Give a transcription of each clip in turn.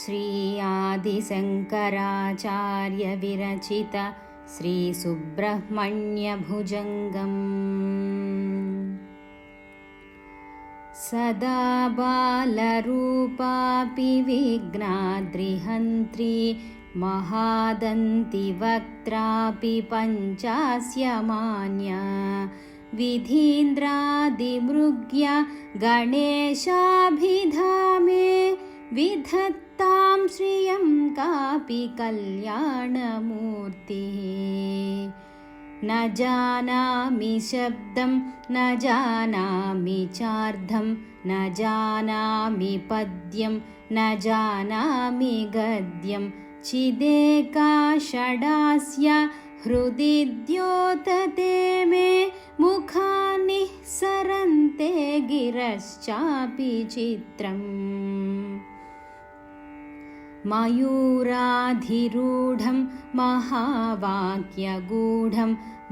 श्रीयादिशङ्कराचार्यविरचित श्रीसुब्रह्मण्यभुजङ्गम्। सदा बालरूपापि विघ्नाद्रिहन्त्री महादन्तिवक्त्रापि पञ्चास्य मान्या विधीन्द्रादिमृग्य गणेशाभिधामे विधत्तां श्रियं कापि कल्याणमूर्तिः। न जानामि शब्दं न जानामि चार्धं न जानामि पद्यं न जानामि गद्यं। चिदेका षडास्य हृदि द्योतते मे मुखानि सरन्ते गिरश्चापि चित्रम् मयूराधिरूढं महावाक्यगूढं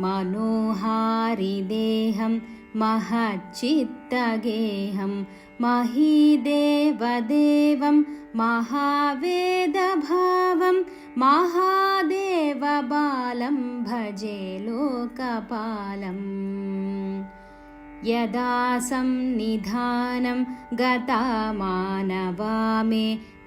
मनोहारिदेहं महच्चित्तगेहं महीदेवदेवं महावेदभावं महादेवबालं भजे लोकपालम् यदा संनिधानं गता मानवा मे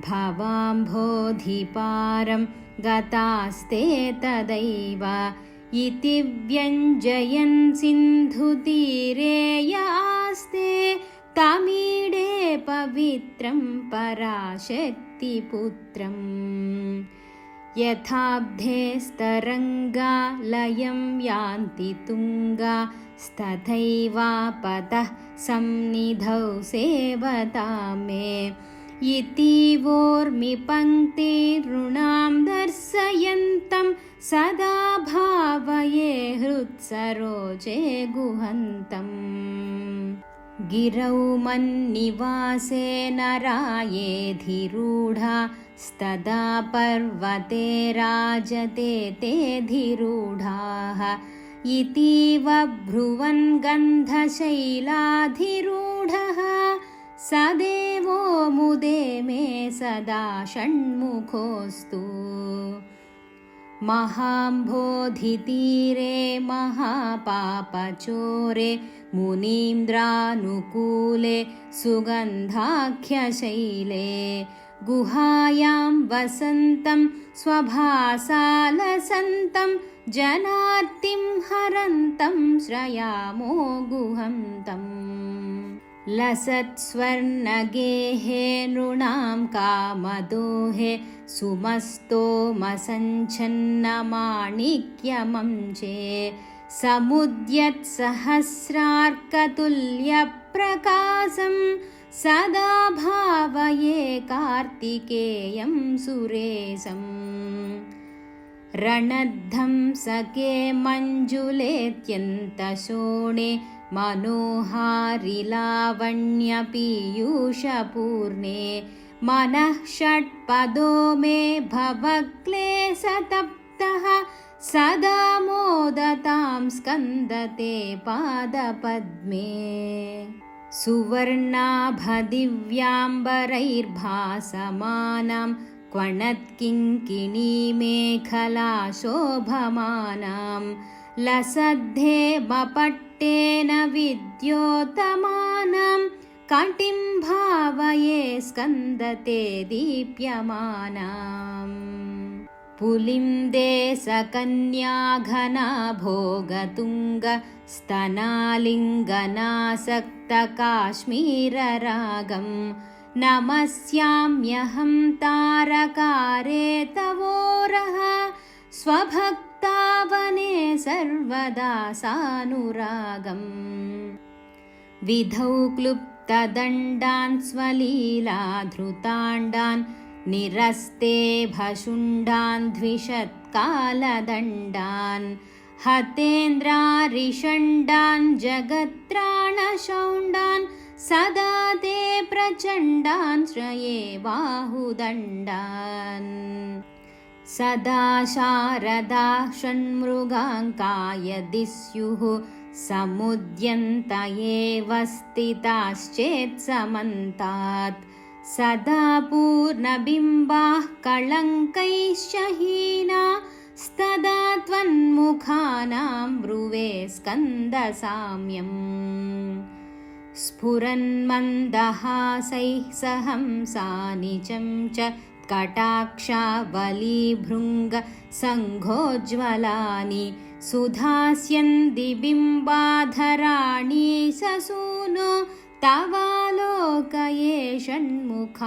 भवाम्भोधिपारं गतास्ते तदैव। इति व्यञ्जयन् सिन्धुतीरे यास्ते तमीडे पवित्रं पराशक्तिपुत्रम्। यथाब्धेस्तरङ्गा लयं यान्ति तुङ्गा स्तथैवापतः सन्निधौ सेवता मे इतीवोर्मिपङ्क्तिऋणां दर्शयन्तं सदा भावये हृत्सरोजे गुहन्तम् गिरौ मन्निवासे नरायेधिरूढा स्तदा पर्वते राजते ते धिरूढाः। इतीव ब्रुवन् गन्धशैलाधिरूढः स देवो मुदे मे सदा षण्मुखोऽस्तु। महाम्भोधितीरे महापापचोरे मुनीन्द्रानुकूले सुगन्धाख्यशैले गुहायां वसन्तं स्वभासालसन्तं जनार्तिं हरन्तं श्रयामो गुहन्तम् लसत्स्वर्णगेहे नृणां कामदोहे सुमस्तोमसञ्छन्नमाणिक्यमञ्चे समुद्यत्सहस्रार्कतुल्यप्रकाशं सदा भावये कार्तिकेयं सुरेशम्। रणद्धं सखे मञ्जुलेत्यन्तशोणे मनोहारिलावण्यपीयूषपूर्णे मनः षट्पदो मे भवक्लेशतप्तः सदा मोदतां स्कन्दते पादपद्मे। सुवर्णाभदिव्याम्बरैर्भासमानां क्वणत्किङ्किणीमेखलाशोभमानां लसद्धे मपट्टेन विद्योतमानं कटिं भावये स्कन्दते दीप्यमानाम् पुलिं देशकन्याघना भोगतुङ्ग स्तनालिङ्गनासक्तकाश्मीररागम् नमस्याम्यहं तारकारे तवोरः स्वभक्तावने सर्वदा सानुरागम्। विधौ क्लुप्तदण्डान् स्वलीलाधृताण्डान् निरस्ते भशुण्डान् द्विषत्कालदण्डान्। हतेन्द्रारिषण्डान् जगत्राणशौण्डान् सदा ते प्रचण्डान् श्रये बाहुदण्डान् सदा शारदा षण्मृगाङ्कायदि स्युः समुद्यन्त एव स्थिताश्चेत्समन्तात् सदा पूर्णबिम्बाः कळङ्कैश्च हीना स्तदा त्वन्मुखानां ब्रुवे स्कन्दसाम्यम्। स्फुरन्मन्दहासैः सहंसानिचं च कटाक्षावलीभृङ्गसङ्घोज्ज्वलानि सुधास्यन्दिबिम्बाधराणि ससूनो तवालोकये षण्मुखाम्भोरुहाणि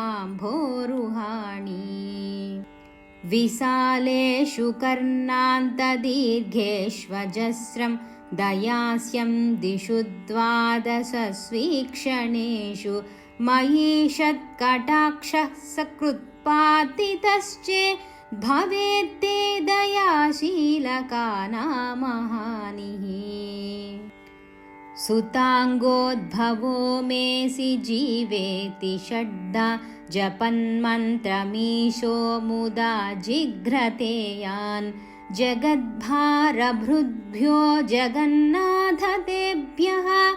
विशालेषु कर्णान्तदीर्घेष्वजस्रं दयास्यं दिशु द्वादशस्वीक्षणेषु मयीषत्कटाक्षः सकृत्पातितश्चे भवेत्ते दयाशीलकानामहानिः। सुताङ्गोद्भवो मेसि जीवेति षड्डा जपन्मन्त्रमीशो मुदा जिघ्रतेयान्। जगद्भारभृद्भ्यो जगन्नाथतेभ्यः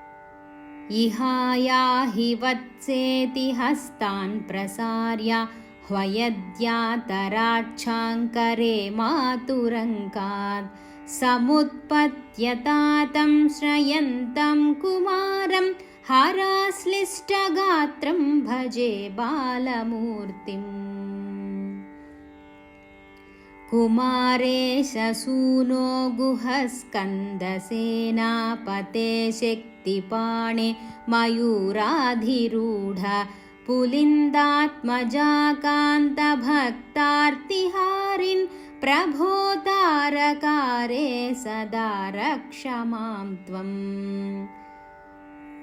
इहायाहि वत्सेति हस्तान् प्रसार्य ह्वयद्यातराच्छाङ्करे मातुरङ्कात् समुत्पत्यतातं श्रयन्तं कुमारं हराश्लिष्टगात्रं भजे बालमूर्तिम् कुमारेशसूनो गुहस्कन्दसेनापते शक्तिपाणे मयूराधिरूढ पुलिन्दात्मजाकान्तभक्तार्तिहारिन् प्रभोतारकारे सदा रक्ष मां त्वम्।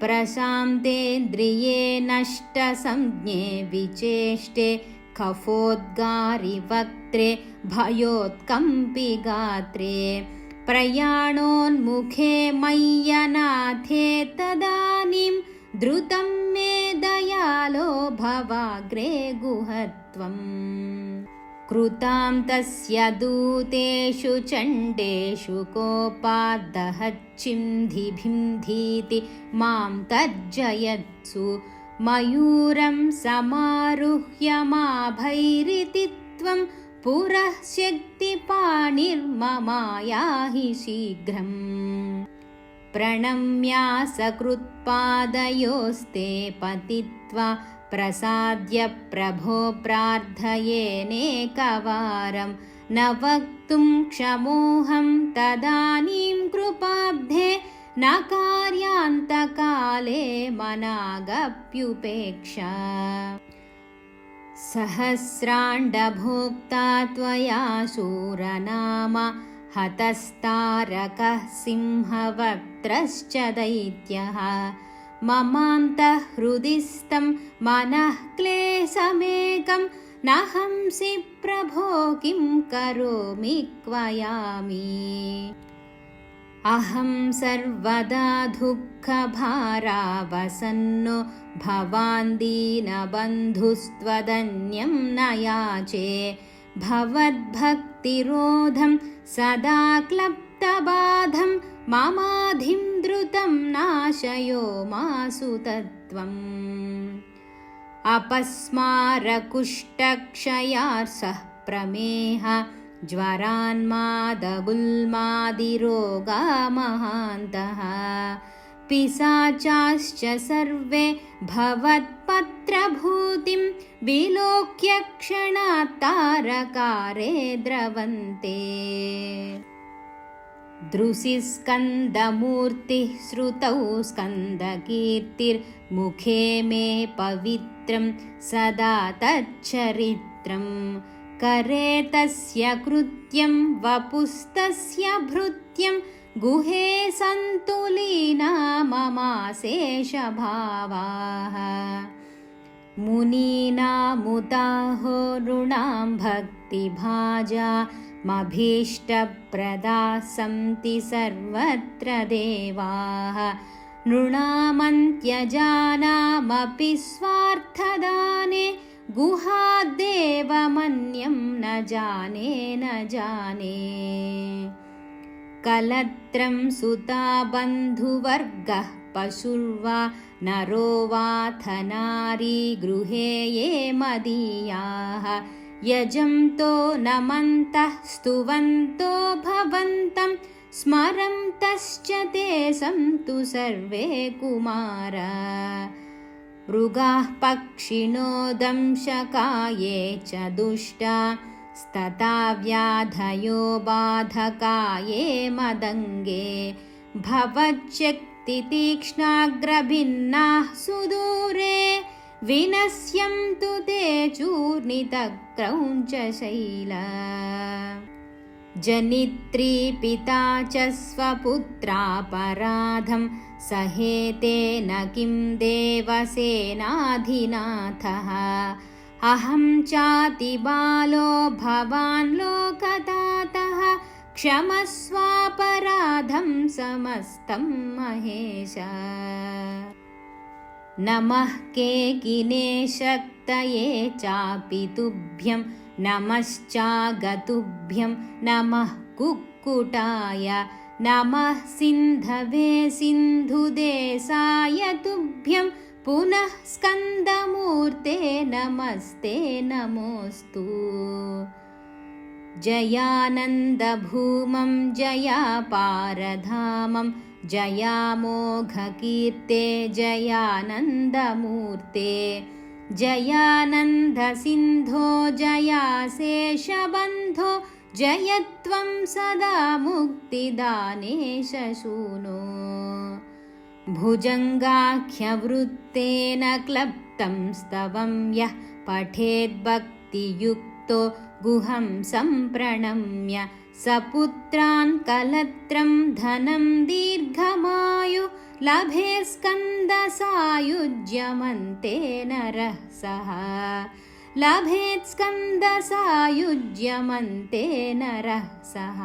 प्रशान्तेन्द्रिये नष्टसंज्ञे विचेष्टे खफोद्गारिवक्त्रे भयोत्कम्पिगात्रे। प्रयाणोन्मुखे मय्यनाथे तदानीं द्रुतं मे दयालो भवाग्रे गुहत्वम् कृतां तस्य दूतेषु चण्डेषु कोपाद्दहच्चिन्धिभिन्धीति मां तर्जयत्सु मयूरं समारुह्यमाभैरिति त्वं पुरः शक्तिपाणिर्ममायाहि शीघ्रम्। प्रणम्यासकृत्पादयोस्ते पतित्वा प्रसाद्य प्रभो प्रार्थयेनेकवारं। न वक्तुं क्षमोऽहं तदानीं कृपाब्धे न कार्यान्तकाले मनागप्युपेक्षा। सहस्राण्डभोक्ता त्वया शूरनाम हतस्तारकः सिंहवक्त्रश्च दैत्यः। ममान्तःहृदिस्थं मनः क्लेशमेकं न हंसि प्रभो किं करोमि क्वयामि अहं सर्वदा दुःखभारावसन्नो भवान् दीनबन्धुस्त्वदन्यं न याचे भवद्भक्तिरोधं सदा क्लप्तबाधं ममाधिं द्रुतं नाशयो मासु तत्त्वम्। अपस्मारकुष्ठक्षयार्सः प्रमेह ज्वरान्मादगुल्मादिरोगा महान्तः पिशाचाश्च सर्वे भवत्पत्रभूतिं विलोक्य क्षणात्तारकारे द्रवन्ते। दृशिस्कन्दमूर्तिः श्रुतौ स्कन्दकीर्तिर्मुखे मे पवित्रं सदा तच्चरित्रम् करे तस्य कृत्यं वपुस्तस्य भृत्यं गुहे सन्तुलीना ममाशेषभावाः। मुनीनामुताहो ऋणां भक्तिभाजा मभीष्टप्रदा सन्ति सर्वत्र देवाः। नृणामन्त्यजानामपि स्वार्थदाने गुहाद्देवमन्यं न जाने न जाने। कलत्रं सुता बन्धुवर्गः पशुर्वा नरो वाथ नारी गृहे ये मदीयाः। यजन्तो नमन्तः स्तुवन्तो भवन्तं स्मरन्तश्च ते सन्तु सर्वे कुमार मृगाः पक्षिणो दंशकाये च दुष्टा स्तता व्याधयो बाधकाये मदङ्गे भवच्चक्तितीक्ष्णाग्रभिन्नाः सुदूरे विनश्यन्तु ते चूर्णितक्रौञ्चशैल जनित्री पिता च स्वपुत्रापराधं सहेतेन किं देवसेनाधिनाथः। अहं चातिबालो भवान् लोकदातः क्षमस्वापराधं समस्तं महेश। नमः केकिने शक्तये चापि तुभ्यं नमश्चागतुभ्यं नमः कुक्कुटाय नमः सिन्धवे सिन्धुदेशाय तुभ्यं पुनः स्कन्दमूर्ते नमस्ते नमोऽस्तु। जयानन्दभूमं जयापारधामं जयामोघकीर्ते जयानन्दमूर्ते जयानन्दसिन्धो जयाशेषबन्धो जयत्वं सदा मुक्तिदाने शूनो। भुजङ्गाख्यवृत्तेन क्लप्तं स्तवं यः पठेद्भक्तियुक्तो गुहं सम्प्रणम्य सपुत्रान् कलत्रं धनं दीर्घमायु लभे स्कन्दसायुज्यमन्ते नरः सः लभेत् स्कन्दसायुज्यमन्ते नरः सः